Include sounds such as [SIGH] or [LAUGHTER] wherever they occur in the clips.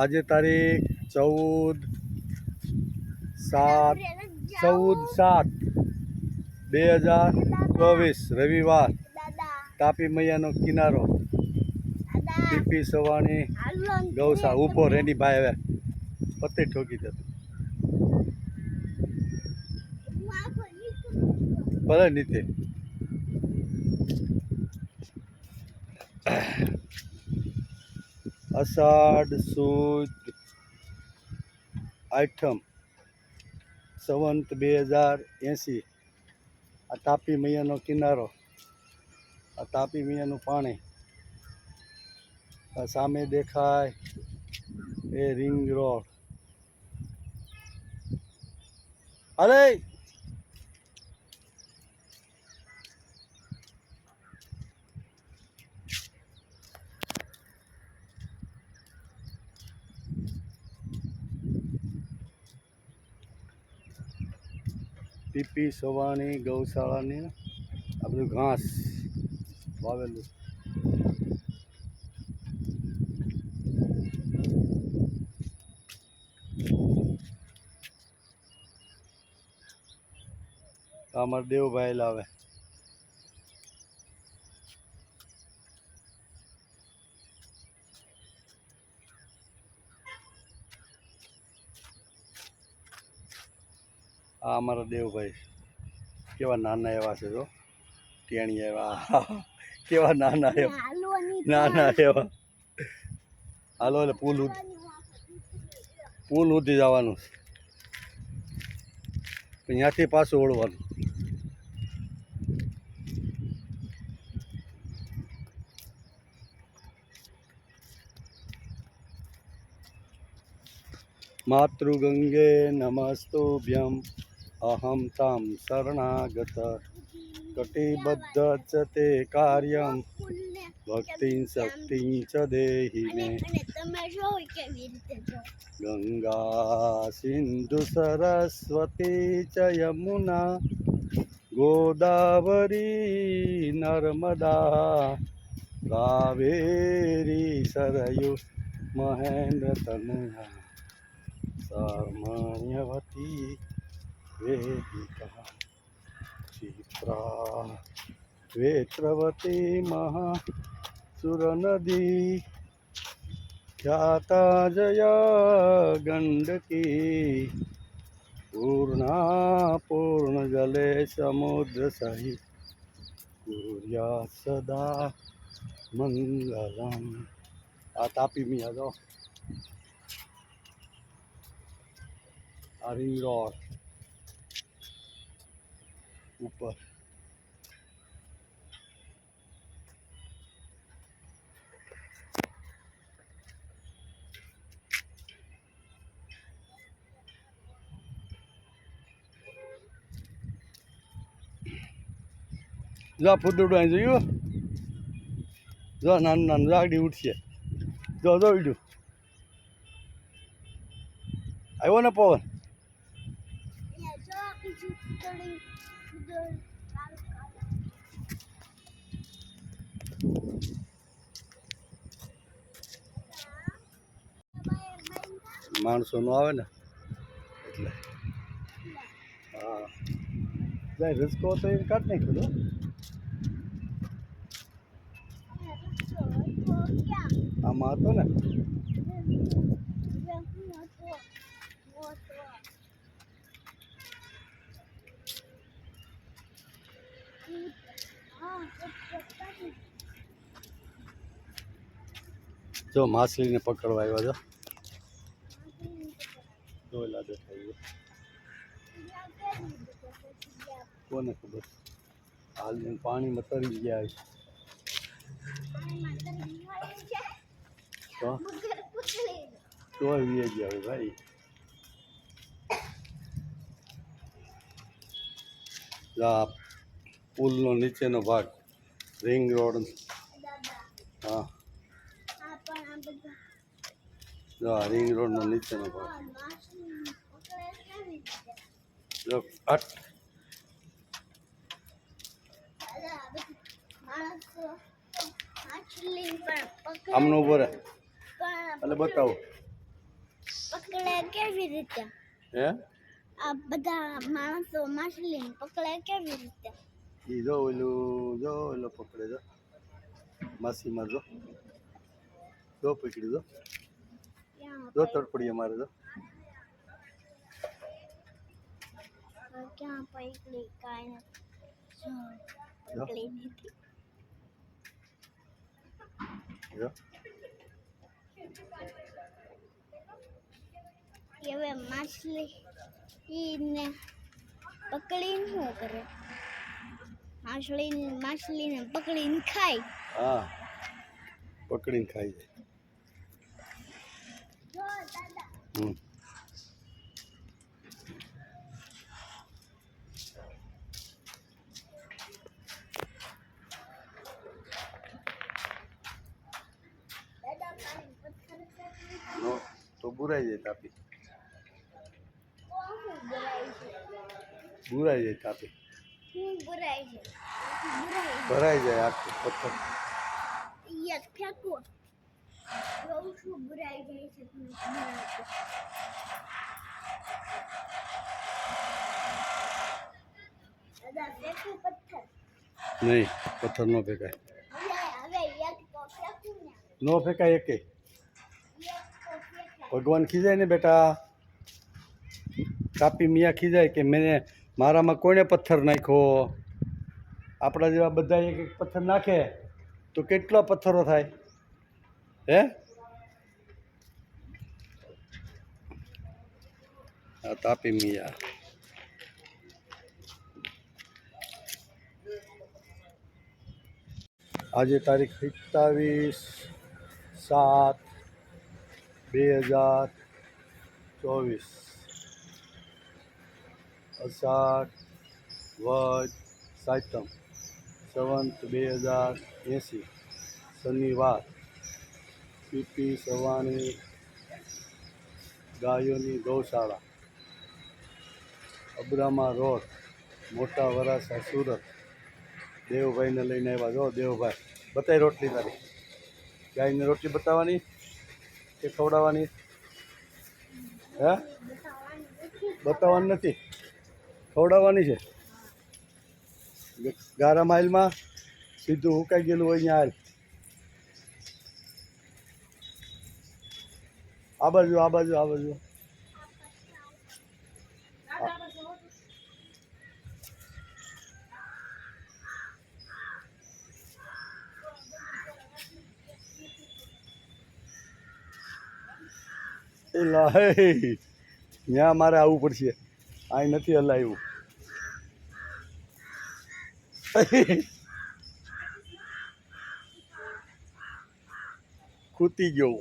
આજે તારીખ ચૌદ સાત ચૌદ સાત બે હજાર ચોવીસ, રવિવાર. તાપી મૈયાનો કિનારો. પીપી સવાણી, ગૌસા ઉપો રેની ભાઈ હવે પતે ઠોકી નીકળું ભલે નીતે અષાઢ સુદ આઠમ સંવંત બે હજાર એંસી આ તાપી મૈયાનો કિનારો, આ તાપી મૈયાનું પાણી. આ સામે દેખાય એ રિંગ રોડ. અરે! ટીપી સવાણી ગૌશાળાની આ બધું ઘાસ વાવેલું. આ દેવભાઈ લાવે. આ અમારા દેવભાઈ કેવા નાના એવા છે જો. ટેણી એવા. કેવા નાના એવા. નાના એવા. હાલો એટલે પુલ પુલ ઉધી જવાનું. છે. ત્યાંથી પાછું ઓળવાનું. માતૃગંગે નમસ્તુભ્યમ. અહમ તમ શરણાગત કટિબદ્ધ ચ તે કાર્યમ ભક્તિ શક્તિ ચ દેહી મે ગંગા સિંધુ સરસ્વતી ચ યમુના ગોદાવરી નર્મદા કાવેરી સરયુ મહેન્દ્ર તનયા સામાન્યવતી મહા સુરનદી ખ્યાતા જય ગંડકી પૂર્ણા પૂર્ણ જલે સમુદ્ર સહિત કુર્યા સદા મંગલમ આ તાપી મિયા જો આ રિંગ ઉપર. જો ફૂટડું અહીં જોયું જો નાનું નાનું લાકડી ઉઠશે જો જો વિડ્યું આવ્યો ને પવન અહીંયા જો બીજું ફૂદડી ફૂદડ લાલ કાળા. બાય બાય માણસોનું આવે ને એટલે. હા. જાય રિસ્કો તો એ કાઢ નાખ્યો તો આમાં હતો ને. જો માછલીને પકડવા આવ્યા છો જોયેલા દેખાય કોને ખબર? હાલ પાણીમાં તરી ગયા તો તોય વીએ ગયા હોય ભાઈ. આ પુલનો નીચેનો ભાગ, રિંગ રોડ. હા. જો આ રિંગ રોડનો નીચેનો ભાગ. જો અટ આમનો ઊભો રહે. એટલે બતાવો. પકડે કેવી રીતે? હે? આ બધા માણસો માછલીને પકડે કેવી રીતે? ઈ જો ઓલું જો ઓલો પકડે જો. માસીમાં જો. જો પકડી દો દો જો પકડે? તડપડીએ મારે જો ક્યાં પકડી. જો પકડી નથી જો હવે માછલી ઈને પકડીને શું કરે માછલી માછલીને પકડીને ખાય હા પકડીને ખાઈ જાય જો દાદા હમ દાદા પાણી પથ્થર ફેંકવી નો તો બુરાઈ જાય તાપી. બુરાઈ જાય તાપી. ભરાઈ જાય આખું પથ્થર યસ ફેંકવો જોઉં છું બુરાઈ જાય છે તમને ખબર નથી. દાદા ફેંકું પથ્થર નહીં પથ્થર ન ફેંકાય હવે હવે એક તો ફેંકું ને ન ફેંકાય એકે એક તો ફેંકાય ભગવાન ખીજાય ને બેટા કાપી મિયા ખીજાય કે મેં મારામાં કોણે પથ્થર નાખ્યો આપણા જેવા બધા એક એક પથ્થર નાખે તો કેટલા પથ્થરો થાય હે આ તાપી મિયા આજે તારીખ સત્તાવીસ સાત બે હજાર ચોવીસ. અષાઢ વદ સાતમ, સંવંત બે હજાર એંસી, શનિવાર. પીપી સવાણી ગાયોની ગૌશાળા. અબ્રામા રોડ, મોટા વરાસા સુરત. દેવભાઈને લઈને આવ્યા. જો દેવભાઈ બતાવી રોટલી તારી. ગાયને રોટલી બતાવવાની કે ખવડાવવાની? હે? બતાવવાની નથી. ખવડાવવાની છે. ગારા માઇલમાં સીધું હુકાઈ ગયેલું હોય અહીંયા હાલ. આ બાજુ આ બાજુ આ બાજુ એલા હે ત્યાં મારે આવવું પડશે. અહીં નથી હલાવ્યું [LAUGHS] ખૂતી ગયો.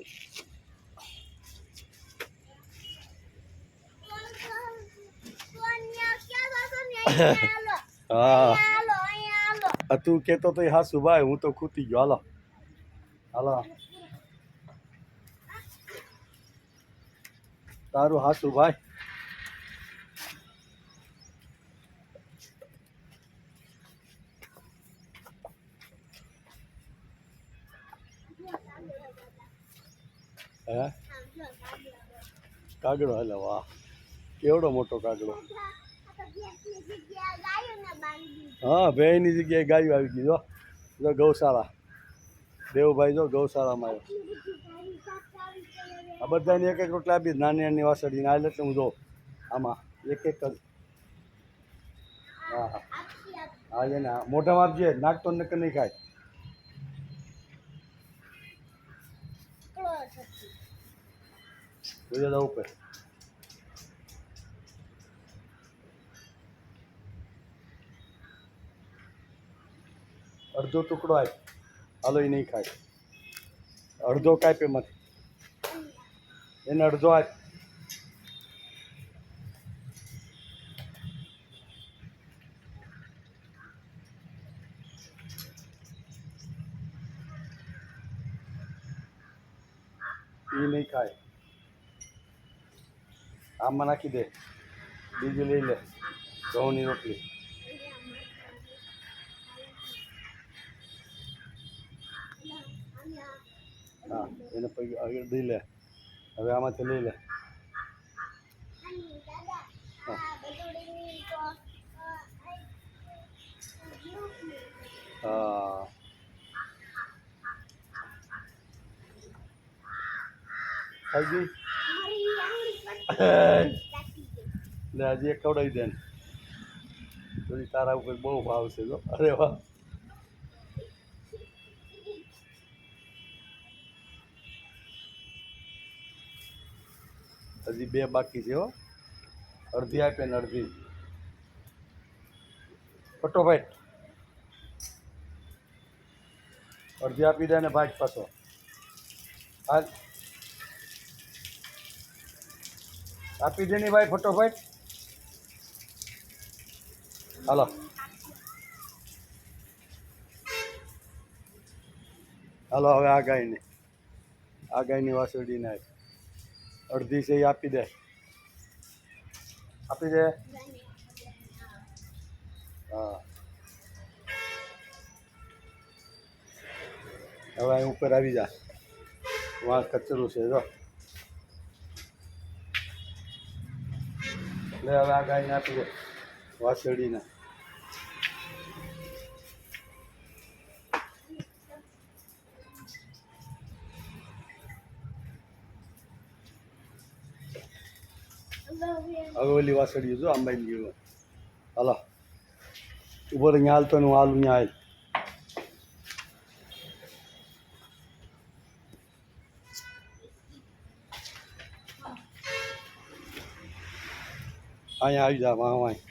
[LAUGHS] હા. તું કેતો તો હા સુભાઈ હું તો ખૂતી ગયો. હાલો. હાલો. તારું હાસુ ભાઈ હે? કાગડો હલે, વાહ. કેવડો મોટો કાગડો? હા ભેની જગ્યાએ ગાયો આવી જો. જો ગૌશાળા. દેવભાઈ, જો ગૌશાળામાં આવ્યો. આ બધાને એક એક રોટલા આપી નાની નાની વાસળીને. આ એટલે હું જો, આમાં એક એક જ હા હા. હા છે ને હા. મોઢામાં આપજે નાખતો નક્કર નહીં ખાય. જોજે દા ઉપર. અડધો ટુકડો આપ હાલો એ નહીં ખાય. અડધો કાપ એમાંથી. એને અડધો આપ એ નહીં ખાય. આમાં નાખી દે. બીજી લઈ લે. ઘઉંની રોટલી. હા, એને પછી આગળ દઈ લે. હવે આમાંથી લઈ લે. હા. ખાઈ હજી એક ખવડાવી દે ને તારા ઉપર બહુ ભાવ છે, જો. અરે વાહ. હજી બે બાકી છે હો. અડધી આપે ને અડધી. ફટોફટ. અડધી આપી દે ને ભાગ પાછો. હાલ. આપી દે ને ભાઈ ફટોફટ. હાલો. હાલો, હવે આ ગાયને. આ ગાયની વાસળીને આપ. અડધી છે એ આપી દે. આપી દે? હા. હવે અહીં ઉપર આવી જા. વાં કચરું છે, જો. લે, હવે આ ગાયને આપી દે. વાસળીને ઓલી વાસળી જો અંબાઈ ગયું હાલો. ઊભો રહી, હાલ તો હું હાલું અહીંયા હાલ. અહીંયા આવી જા, વાહ વાહ.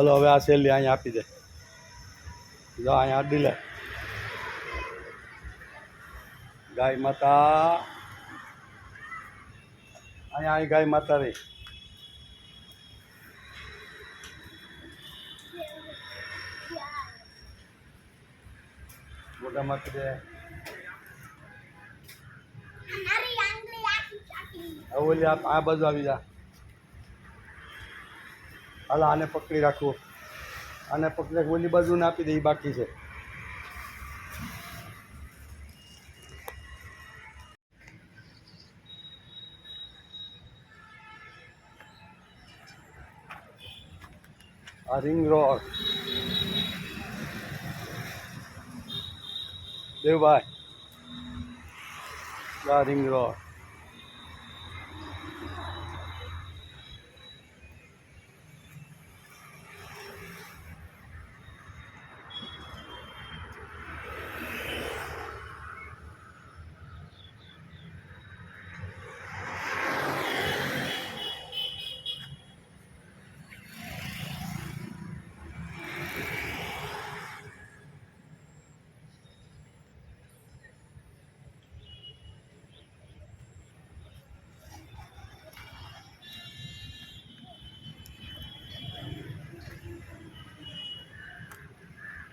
હલો હવે આ સેલી અહીંયા આપી દે. જો અહીંયા અડી લે. ગાય માતા. અહીંયા અહીં ગાય માતા રહી. મોટા માતી દે. ઓલી આ બાજુ આવી જા. હાલ આને પકડી રાખવું આને પકડી રાખ, ઓલી બાજુને આપી દે એ બાકી છે. આ રિંગ રોડ દેવભાઈ, આ રિંગ રોડ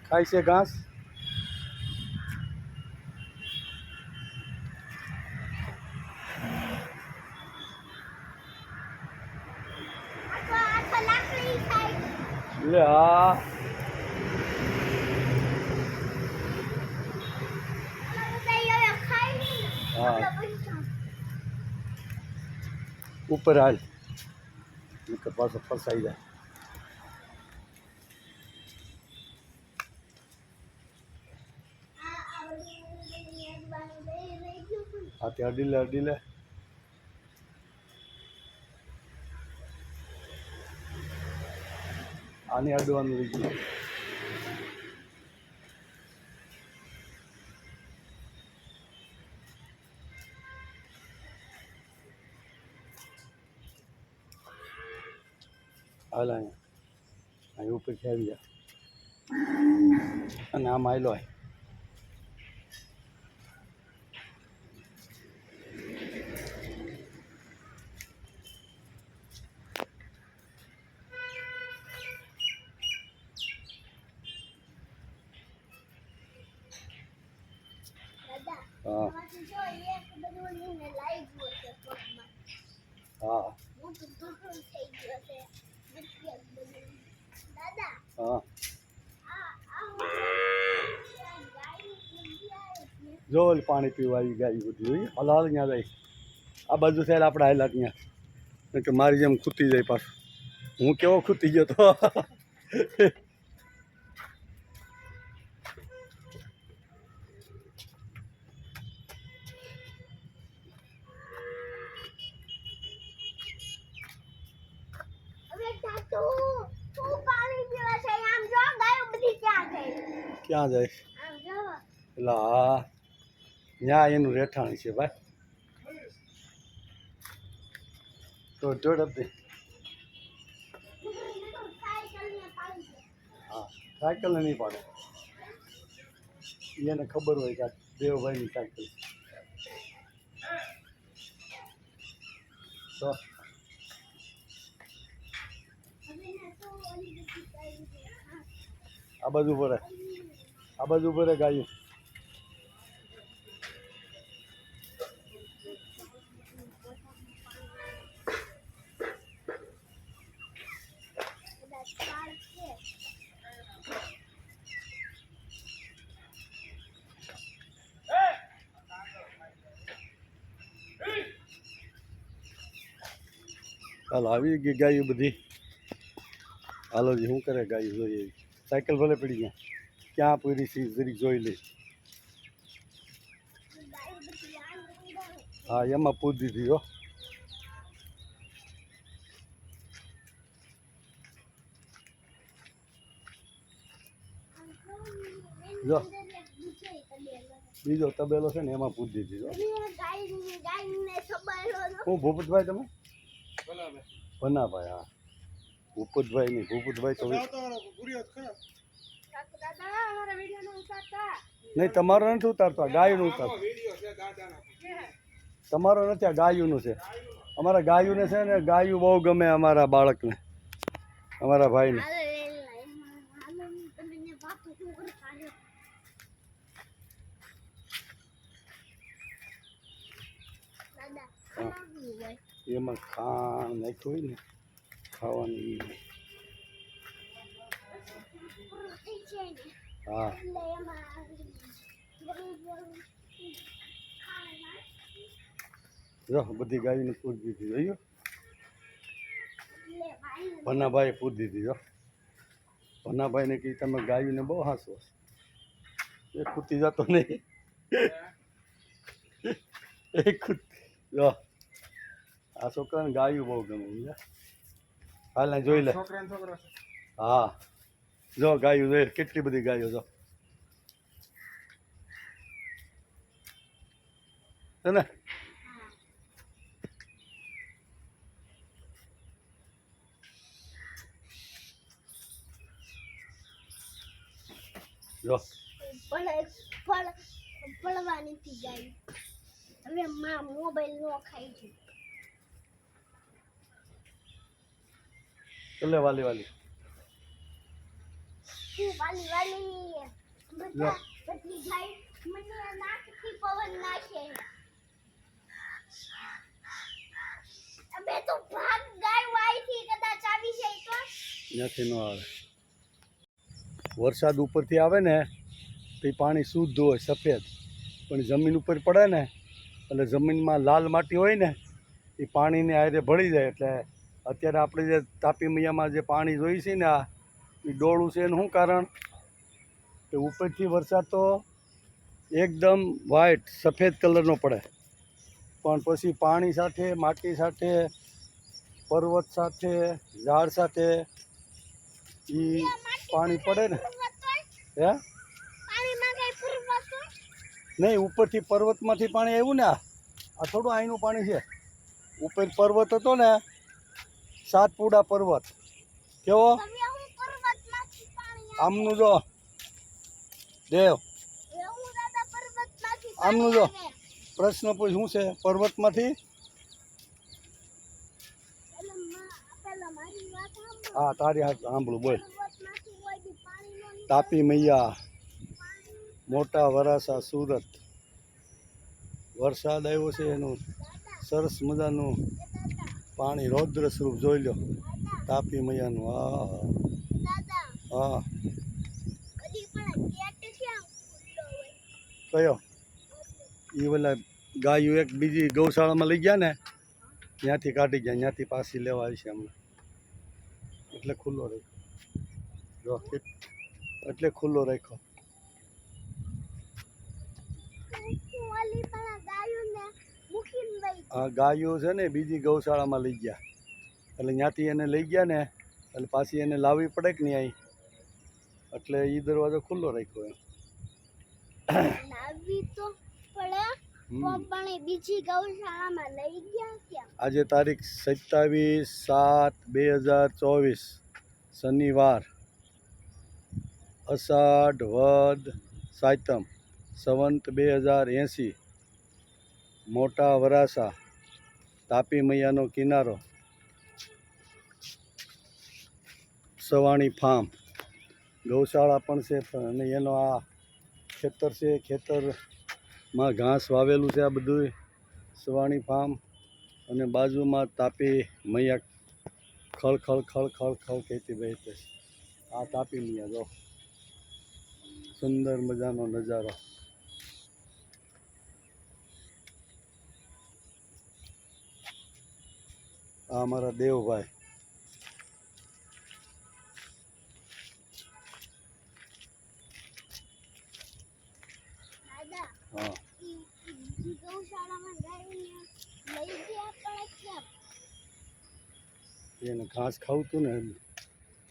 ખાય છે ઘાસ? લે હા. ઉપર હાલ. પાછો ફસાઈ જાય તે અડી લે અડી લે. આને અડવાનું રહી ગયું. અહીંયા. અહીં ઉપર ખેડી જા. અને આમ આવેલો આય દાદા હા એમાંથી જો એક બધું લઈને લાગ્યું હશે પગમાં હા હા આ આ હું આ ગાયની જગ્યાએ છે. જો ઓલી પાણી પીવા આવી ગાય બધી જોઈ હાલ હાલ ત્યાં જાય. આ બાજુ સાઈડ આપણે હાલ્યા ત્યાં. કે મારી જેમ ખૂતી જાય પાછું. હું કેવો ખૂતી ગયો તો. જાય એટલે હા ત્યાં એનું રહેઠાણ છે ભાઈ તો પાડી દે. હા, સાયકલ નહીં પાડે એને ખબર હોય કે દેવભાઈની સાયકલ તો આ બધી. હા. આ બાજુ ભરે ગાયું. ચાલો આવી ગઈ ગાયું બધી. હાલો જી, શું કરે ગાયું જોઈએ? સાયકલ ભલે પડી ગયા ક્યાં પૂરી છે જરીક જોઈ લઈ. હા એમાં પૂરી દીધી હો જો. બીજો તબેલો છે. ને એમાં પૂરી દીધી જો. હું ભૂપતભાઈ તમે ભનાભાઈ હા ભૂપતભાઈ નહીં ભૂપતભાઈ તો દાદા અમારા વીડિયો ઉતારતા નહીં તમારો નથી ઉતારતો ગાયનું ઉતાર તમારો નથી આ ગાયુંનું છે. અમારા ગાયુંને છે ને ગાયું બહુ ગમે અમારા બાળકને અમારા ભાઈને? એમાં ખાણ નાખ્યું હોય ને ખાવાનું. હા. જો બધી ગાયોને પૂરી દીધી જોયું? ભનાભાઈએ પૂરી દીધી જો. ભનાભાઈને કહી તમે ગાયને બહુ હાંસો. એ ખૂટી જતો નહીં. એ ખૂટી જો. આ છોકરાને ગાયું બહુ ગમે? હાલ ને જોઈ લે. હા. જો, ગાયું જોઈ, કેટલી બધી ગાયો જો. ને? જો. પડવાની થી ગાય હવે માં મોબાઈલ નો ખાઈ છે ચલે વાલી વાલી. વાલી વાલી? બધા બધી જાય મને નાકથી પવન નાખે. અબે તો ભાગ ગાય વાઈ કદાચ આવી જાય તો. ત્યાંથી ન આવે. વરસાદ ઉપરથી આવે ને તો એ પાણી શુદ્ધ હોય સફેદ. પણ જમીન ઉપર પડે ને એટલે જમીનમાં લાલ માટી હોય ને એ પાણીને આરે ભળી જાય. એટલે અત્યારે આપણે જે તાપી મૈયામાં જે પાણી જોઈ છે ને આ એ ડોળું છે એનું શું કારણ? કે ઉપરથી વરસાદ તો એકદમ વ્હાઇટ સફેદ કલરનો પડે. પણ પછી પાણી સાથે માટી સાથે પર્વત સાથે ઝાડ સાથે એ પાણી પડે ને. હે? નહીં ઉપરથી પર્વતમાંથી પાણી આવ્યું ને આ. થોડું અહીંનું પાણી છે. ઉપર પર્વત હતો ને સાતપુડા પર્વત. કેવો તમે હું પર્વતમાંથી પાણી આમનું જો. દેવ. આમનું જો. પ્રશ્ન પૂછ, શું છે? પર્વતમાંથી. હા, તારી હાથ સાંભળું, બોલ. તાપી મૈયા. મોટા વરાસા સુરત. વરસાદ આવ્યો છે એનું. સરસ મજાનું પાણી રૌદ્ર સ્વરૂપ જોઈ લો તાપી મૈયાનું દાદા હા. કયો? એ ઓલા ગાયું એક બીજી ગૌશાળામાં લઈ ગયા ને ત્યાંથી કાઢી ગયા ત્યાંથી પાછી લેવા આવી છે હમણાં. એટલે ખુલ્લો રાખ્યો. જો એટલે ખુલ્લો રાખ્યો. હા ગાયો છે ને બીજી ગૌશાળામાં લઈ ગયા. એટલે ત્યાંથી એને લઈ ગયા ને એટલે પાછી એને લાવવી પડે કે નહીં અહીં એટલે એ દરવાજો ખુલ્લો રાખ્યો એમ. આજે તારીખ સત્યાવીસ સાત બે હજાર ચોવીસ શનિવાર. અષાઢ વદ સાતમ સંવંત બે હજાર એંસી. મોટા વરાસા તાપી મૈયાનો કિનારો. સવાણી ફાર્મ. ગૌશાળા પણ છે અને એનો આ ખેતર છે, ખેતરમાં ઘાસ વાવેલું છે આ બધું સવાણી ફાર્મ અને બાજુમાં તાપી મૈયા ખળ ખળ ખળ ખળ ખળ કહેતી વહેતી છે. આ તાપી મૈયા, જો. સુંદર મજાનો નજારો. આ અમારા દેવભાઈ દાદા હા ઈ ઈ બીજી ગૌશાળામાં ગાયને લઈ ગયા પણ ક્યાં એને ઘાસ ખાવતું ને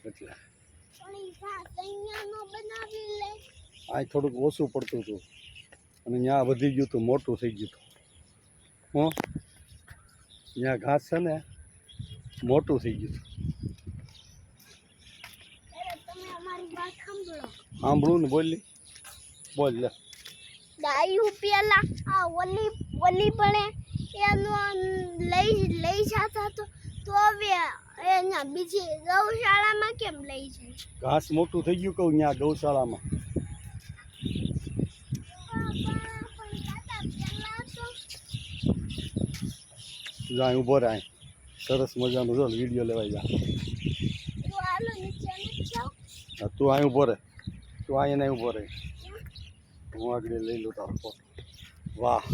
એટલે. આ થોડુંક ઓછું પડતું હતું. અને ત્યાં વધી ગયું હતું મોટું થઈ ગયું હતું. હં? ત્યાં ઘાસ છે ને મોટું થઈ ગયું હતું. સાંભળો. સાંભળું ને બોલી બોલ લે. ગાયું પેલા આ ઓલી ઓલી પણ એનું લઈ લઈ જતા તો તો એના બીજી ગૌશાળામાં કેમ લઈ જાય? ઘાસ મોટું થઈ ગયું કહું ત્યાં ગૌશાળામાં. જાય ઊભો રહે અહીં. સરસ મજાનો જો વીડિયો લેવાય જા. હા, તું અહીં ઊભો રહે. તું અહીં નહીં ઊભો રહે. હું આગળ લઈ લઉં તારો ફોટો વાહ.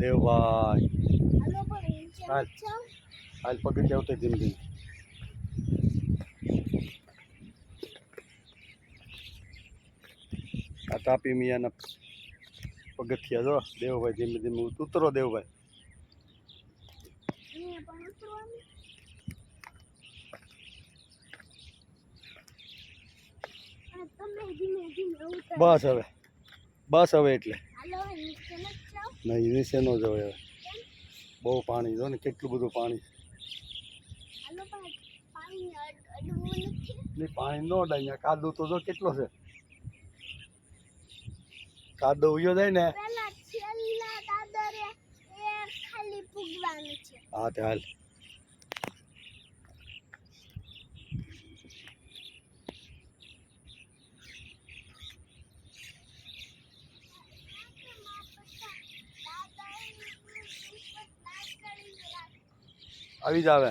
દેવભાઈ નીચે હાલ. પગથિયા ઉતર ધીમે ધીમે આ તાપી મિયાના પગથિયા જો દેવભાઈ ધીમે ધીમે ઉતરો દેવભાઈ બસ હવે બસ હવે એટલે નહીં નીચે ન જવાય હવે બહુ પાણી જો ને કેટલું બધું પાણી હાલો પણ નો અડાય કાદવ તો જો કેટલો છે. કાદો ઉયો જાય ને. હા તે હાલ. આવી જ હવે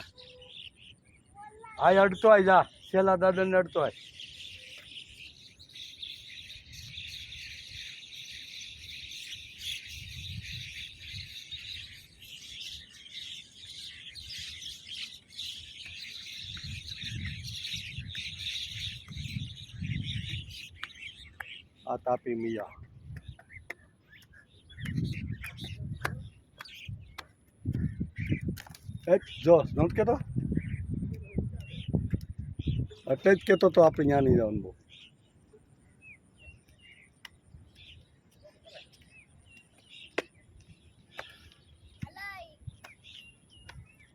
આય અડતો આય જા. છેલ્લા દાદાને અડતો આય. આ તાપી મિયા. જો નોંધ કેતો? એટલે જ કેતો તો આપણે ત્યાં જવાનું બહુ.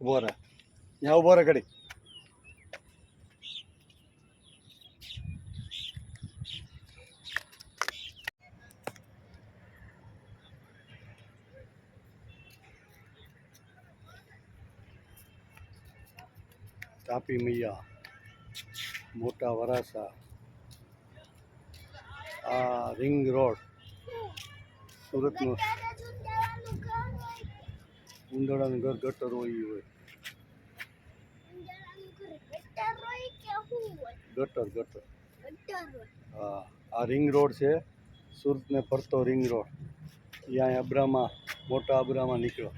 ઊભો રહે. ત્યાં ઊભો રહે ઘડી. તાપી મૈયા. મોટા વરાસા આ રિંગ રોડ. સુરતનો ઉંદડાનું ઘર ગટર હોય હોય. ગટર ગટર. હા, આ રિંગ રોડ છે. સુરતને ફરતો રિંગ રોડ. અહીંયા અબ્રામાં મોટા અબ્રામાં નીકળ્યો.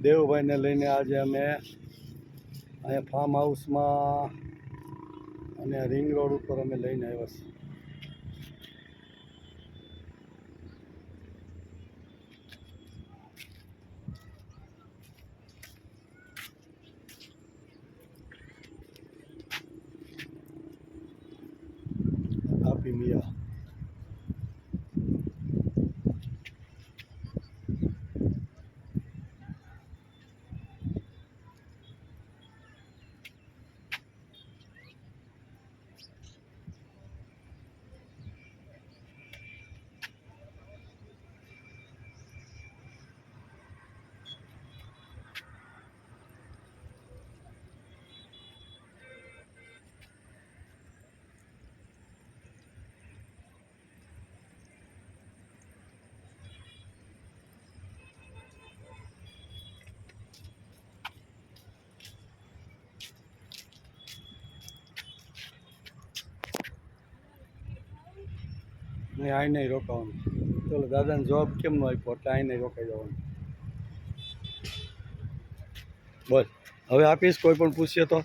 દેવભાઈને લઈને આજે અમે અહીંયા ફાર્મ હાઉસમાં અને રિંગ રોડ ઉપર અમે લઈને આવ્યા છીએ આપી મિયા નહીં આ નહીં રોકાવાનું. ચલો, દાદાને જવાબ કેમ ન આપ્યો એટલે આ નહીં રોકાઈ જવાનું. બસ હવે આપીશ કોઈ પણ પૂછીએ તો?